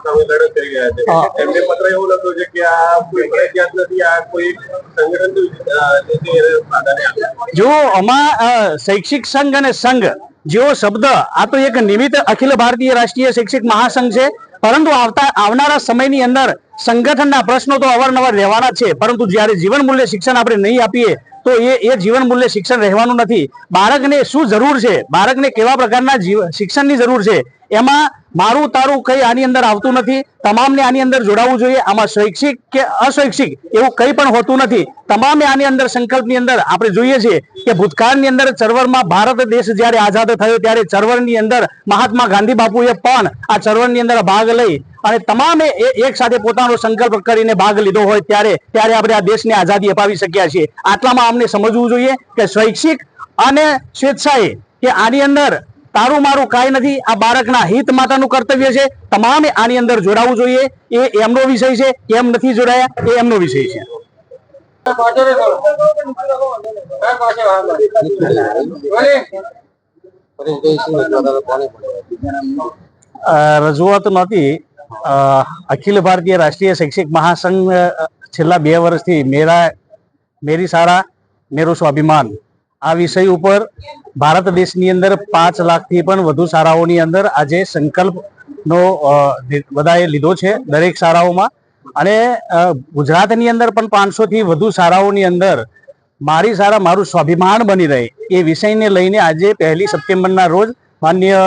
સામે લડત કરી રહ્યા છે. એમને પત્ર એવું લખ્યું છે કે આ કોઈ ફરજિયાત નથી આ કોઈ સંગઠન અ, જે છે એને પ્રાધાન્ય આપે. જો આમાં શૈક્ષિક સંઘ અને સંઘ જેવો શબ્દ આ તો એક નિમિત્ત અખિલ ભારતીય રાષ્ટ્રીય શૈક્ષિક મહાસંઘ છે પરંતુ આવતા આવનારા સમયની અંદર સંગઠનના પ્રશ્નો તો અવારનવાર રહેવાના છે પરંતુ જ્યારે જીવન મૂલ્ય શિક્ષણ આપણે નહીં આપીએ તો એ એ જીવન મૂલ્ય શિક્ષણ રહેવાનું નથી. બાળકને શું જરૂર છે? બાળકને કેવા પ્રકારના શિક્ષણની જરૂર છે? એમાં મારું તારું કઈ આની અંદર આવતું નથી. તમામને આની અંદર જોડાવવું જોઈએ. આમાં શૈક્ષિક કે અશૈક્ષિક એવું કંઈ પણ હોતું નથી. તમામે આની અંદર સંકલ્પની અંદર આપણે જોઈએ છીએ કે ભૂતકાળની અંદર ચળવળમાં ભારત દેશ જ્યારે આઝાદ થયો ત્યારે ચળવળની અંદર મહાત્મા ગાંધી બાપુએ પણ આ ચળવળની અંદર ભાગ લઈ અને તમામે એક સાથે પોતાનો સંકલ્પ કરીને ભાગ લીધો હોય ત્યારે ત્યારે આપણે આ દેશને આઝાદી અપાવી શક્યા છીએ. આટલામાં અમને સમજવું જોઈએ કે શૈક્ષિક અને સ્વેચ્છાએ કે આની અંદર તારું મારું કાંઈ નથી. આ બાળકના હિત માતાનું કર્તવ્ય છે. તમામે આની અંદર જોડાવવું જોઈએ. એ એમનો વિષય છે. કેમ નથી જોડાયા, એ એમનો વિષય છે. રજૂઆત નહોતી. અખિલ ભારતીય રાષ્ટ્રીય શૈક્ષિક મહાસંઘ છેલ્લા બે વર્ષથી મેરા, મેરી શાળા મેરું સ્વાભિમાન. આ વિષય ઉપર ભારત દેશની અંદર પાંચ લાખથી પણ વધુ શાળાઓની અંદર આજે સંકલ્પનો બધાએ લીધો છે દરેક શાળાઓમાં. અને ગુજરાતની અંદર પણ પાંચસોથી વધુ શાળાઓની અંદર મારી શાળા મારું સ્વાભિમાન બની રહે એ વિષયને લઈને આજે પહેલી સપ્ટેમ્બરના રોજ માન્ય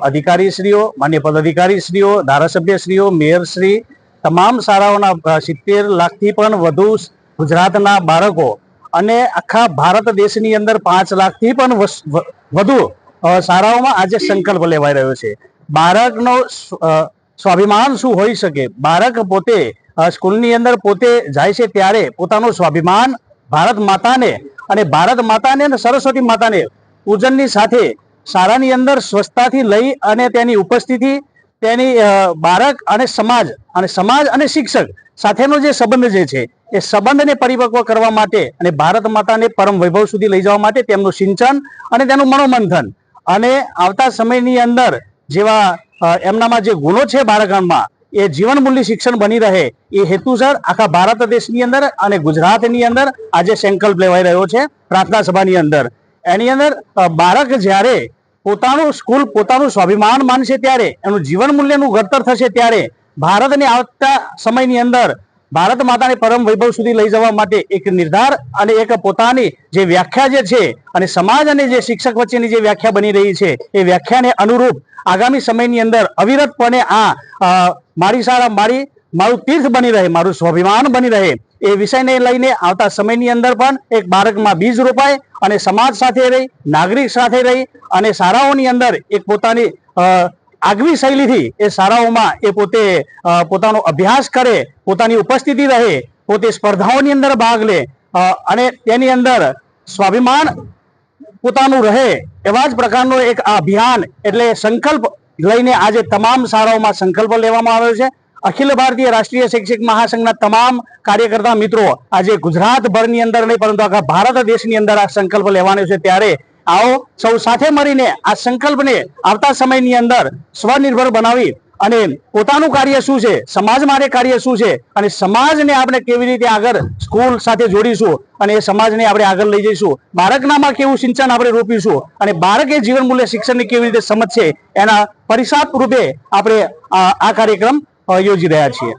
અધિકારીશ્રીઓ, માન્ય પદાધિકારીશ્રીઓ, ધારાસભ્યશ્રીઓ, મેયરશ્રી, તમામ શાળાઓના સિત્તેર લાખથી પણ વધુ ગુજરાતના બાળકો અને આખા ભારત દેશની અંદર પાંચ લાખથી પણ વધુ શાળાઓમાં આજે સંકલ્પ લેવાઈ રહ્યો છે. બાળકનો સ્વાભિમાન શું હોઈ શકે? બાળક પોતે સ્કૂલની અંદર પોતે જાય છે ત્યારે પોતાનું સ્વાભિમાન ભારત માતાને અને ભારત માતાને અને સરસ્વતી માતાને પૂજનની સાથે શાળાની અંદર સ્વચ્છતાથી લઈ અને તેની ઉપસ્થિતિ તેની બાળક અને સમાજ અને સમાજ અને શિક્ષક સાથેનો જે સંબંધ જે છે, એ સંબંધને પરિપક્વ કરવા માટે અને ભારત માતાને પરમ વૈભવ સુધી લઈ જવા માટે તેમનું સિંચન અને તેનું મનોમંથન અને આવતા સમયની અંદર જેવા એમનામાં જે ગુણો છે બાળકણમાં એ જીવનમૂલ્ય શિક્ષણ બની રહે એ હેતુસર આખા ભારત દેશની અંદર અને ગુજરાતની અંદર આજે સંકલ્પ લેવાઈ રહ્યો છે પ્રાર્થના સભાની અંદર. એની અંદર બાળક જ્યારે પોતાનું સ્કૂલ, પોતાનું સ્વાભિમાન માનશે ત્યારે, એનું જીવન મૂલ્યનું ઘડતર થશે ત્યારે, ભારતને આવતા સમયની અંદર, ભારત માતાને પરમ વૈભવ સુધી લઈ જવા માટે એક નિર્ધાર અને એક પોતાની જે વ્યાખ્યા જે છે અને સમાજ અને જે શિક્ષક વચ્ચેની જે વ્યાખ્યા બની રહી છે, એ વ્યાખ્યાને અનુરૂપ આગામી સમયની અંદર અવિરતપણે આ મારી શાળા, મારી મારું તીર્થ બની રહે, મારું સ્વાભિમાન બની રહે. એ વિષયને લઈને આવતા સમયની અંદર પણ એક બાળકમાં બીજ રોપાય અને સમાજ સાથે રહી, નાગરિક સાથે રહી અને શાળાઓની અંદર એક પોતાની આગવી શૈલીથી એ શાળાઓમાં એ પોતે પોતાનો અભ્યાસ કરે, પોતાની ઉપસ્થિતિ રહે, પોતે સ્પર્ધાઓની અંદર ભાગ લે અને તેની અંદર સ્વાભિમાન પોતાનું રહે એવા જ પ્રકારનો એક આ અભિયાન એટલે સંકલ્પ લઈને આજે તમામ શાળાઓમાં સંકલ્પ લેવામાં આવ્યો છે. અખિલ ભારતીય રાષ્ટ્રીય શૈક્ષિક મહાસંઘના તમામ કાર્યકર્તા મિત્રો, આજે ગુજરાતભરની અંદર નહીં, પરંતુ આખા ભારત દેશની અંદર આ સંકલ્પ લેવાનો છે. ત્યારે આવો, સૌ સાથે મળીને આ સંકલ્પને આવતા સમયની અંદર સ્વનિર્ભર બનાવી અને પોતાનું કાર્ય શું છે, સમાજ માટે કાર્ય શું છે, અને સમાજને આપણે કેવી રીતે આગળ સ્કૂલ સાથે જોડીશું, અને એ સમાજને આપણે આગળ લઈ જઈશું, બાળકનામાં કેવું સિંચન આપણે રોપીશું, અને બાળક એ જીવન મૂલ્ય શિક્ષણની કેવી રીતે સમજશે એના પરિસાદ રૂપે આપણે આ કાર્યક્રમ યોજી રહ્યા છીએ.